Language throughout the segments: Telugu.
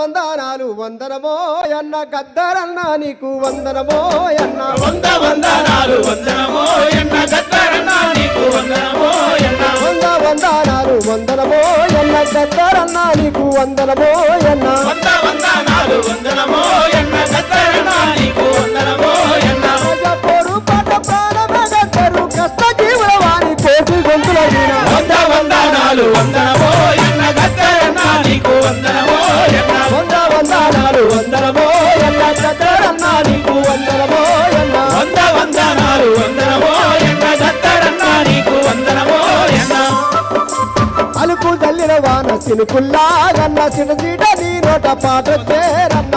వందనాలు వందనమో అన్న గద్దరన్న నీకు వందనమో అన్న. వంద వందనాలు వందనమో ఎన్న గద్దరన్న నీకు వందనమో ఎన్న వంద వందనాలు వందనమో అన్న గద్దరన్న నీకు వందనమో అన్న. సినుకుల్లాగన్న సినసీట నీ నోట పాట చేరన్న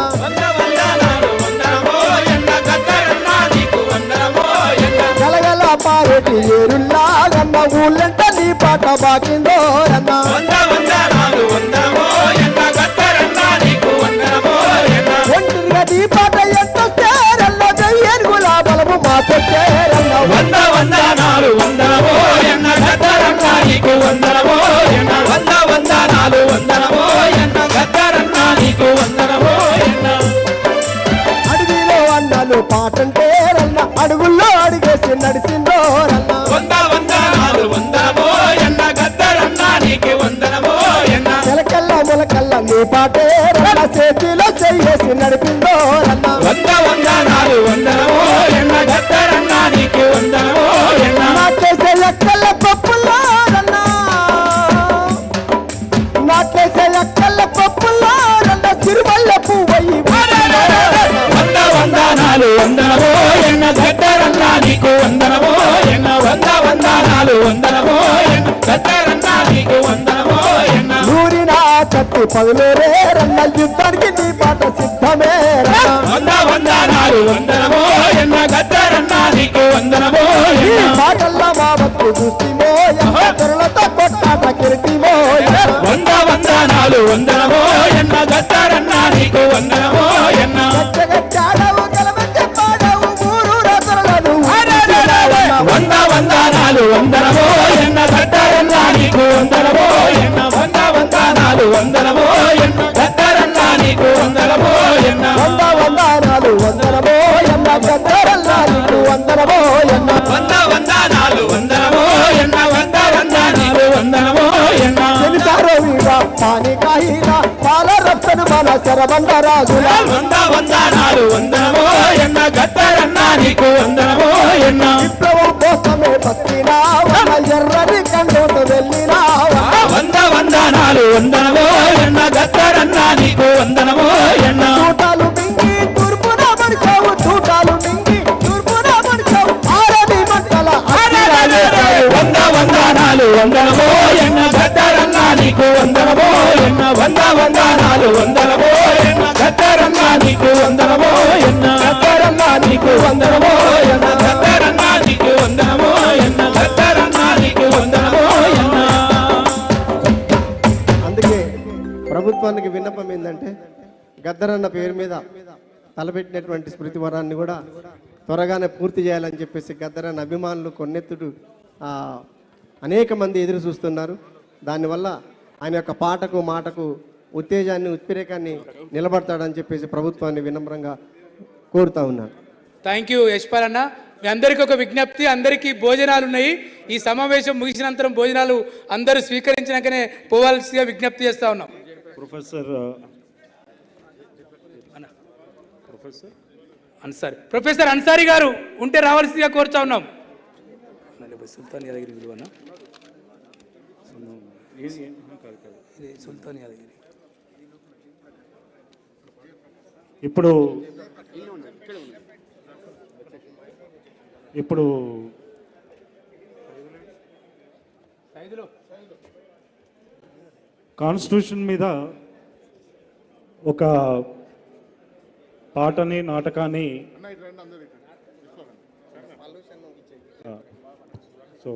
కలగల వందనాలు ఏరుల్లాగన్న ఊళ్ళంట నీ పాట బాకిందోరన్న. ఒంటిగా నీ పాట ఎంత చేరల్ల దయ్యేరుగుల బలము మాతో చేరన్న వంద వందనాలు వందనమో ఎన్న గద్దరన్న నీకు వంద అన్నలు పాటంటే రన్న. అడుగుల్లో అడిగేసి నడిచిందోరన్న వంద వందనాలు వందనమో ఎన్న గద్దరన్న నీకు వందనమో ఎన్న చిలకల్ల ములకల్ల నీ పాటే రన్న. చేతిలో చెయ్యేసి నడిపిందోరన్న వంద వందనాలు వందనాలు వందనమో ఎన్న గద్దరన్న నీకు వందనమో ఎన్న వంద వందనాలు వందనమో ఎన్న గద్దరన్న నీకు వందనమో ఎన్న నూరిన కత్తి పదులేరే రన్న యుద్ధానికి నీ పాట సిద్ధమే వంద వందనాలు వందనమో ఎన్న గద్దరన్న నీకు వందనమో ఈ పాటల్లో మా బతుకు చూస్తీమో ఎంత తెరలతో కొట్టాట కిరిటిమో వంద వందనాలు వందనమో ఎన్న గద్దరన్న నీకు వందనమో ఎన్న వందనమో ఎన్న కట్టారన్నా నీకు వందనమో ఎన్న వంద వందనాలు వందనమో ఎన్న కట్టారన్నా నీకు వందనమో ఎన్న వంద వందనాలు వందనమో ఎన్న కట్టారన్నా నీకు వందనమో ఎన్న రప్తను మన శరబండ రాజుల. వంద వందనాలు వందనమో ఎన్న గద్దరన్న నీకు వందనమో ఎన్న. విప్లవం కోసమే బతికినావా ఎర్రని కండోటు వెళ్ళినావా. వంద వందనాలు వందనమో ఎన్న గద్దరన్న నీకు వందనమో ఎన్న. చూటాలు మింగి తూర్పున పడిచావు చూటాలు మింగి తూర్పున పడిచావు ఆరని మంటల. వంద వందనాలు వందనమో ఎన్న గద్దరన్న నీకు వందనమో వంద వందనాలు వందనమో ఎన్న. నీకు వందనమో ఎన్న. గద్దరన్న నీకు వందనమో ఎన్న. గద్దరన్న నీకు వందనమో ఎన్న. గద్దరన్న నీకు వందనమో ఎన్న. అందుకే ప్రభుత్వానికి విన్నపం ఏంటంటే గద్దరన్న పేరు మీద తలపెట్టినటువంటి స్మృతి వరాన్ని కూడా త్వరగానే పూర్తి చేయాలని చెప్పేసి గద్దరన్న అభిమానులు కొన్నెత్తుడు అనేక మంది ఎదురు చూస్తున్నారు. దానివల్ల ఆయన యొక్క పాటకు మాటకు ఉత్తేజాన్ని ఉత్ప్రేకాన్ని నిలబడతాడని చెప్పేసి ప్రభుత్వాన్ని వినమ్రంగా కోరుతా ఉన్నాను థ్యాంక్ యూ యశ్పాల్ అన్న. మీ అందరికీ ఒక విజ్ఞప్తి అందరికీ భోజనాలు ఉన్నాయి. ఈ సమావేశం ముగిసినంతరం భోజనాలు అందరూ స్వీకరించినాకనే పోవాల్సిగా విజ్ఞప్తి చేస్తా ఉన్నాం. ప్రొఫెసర్ అన్సారీ. ప్రొఫెసర్ అన్సారీ గారు ఉంటే రావాల్సిందిగా కోరుతా ఉన్నాం. సుల్తాన్ యాదగిరి విలువనా ఇది సుల్తాన్ యాదగిరి. ఇప్పుడు ఇప్పుడు కాన్స్టిట్యూషన్ మీద ఒక పాటని నాటకాన్ని సో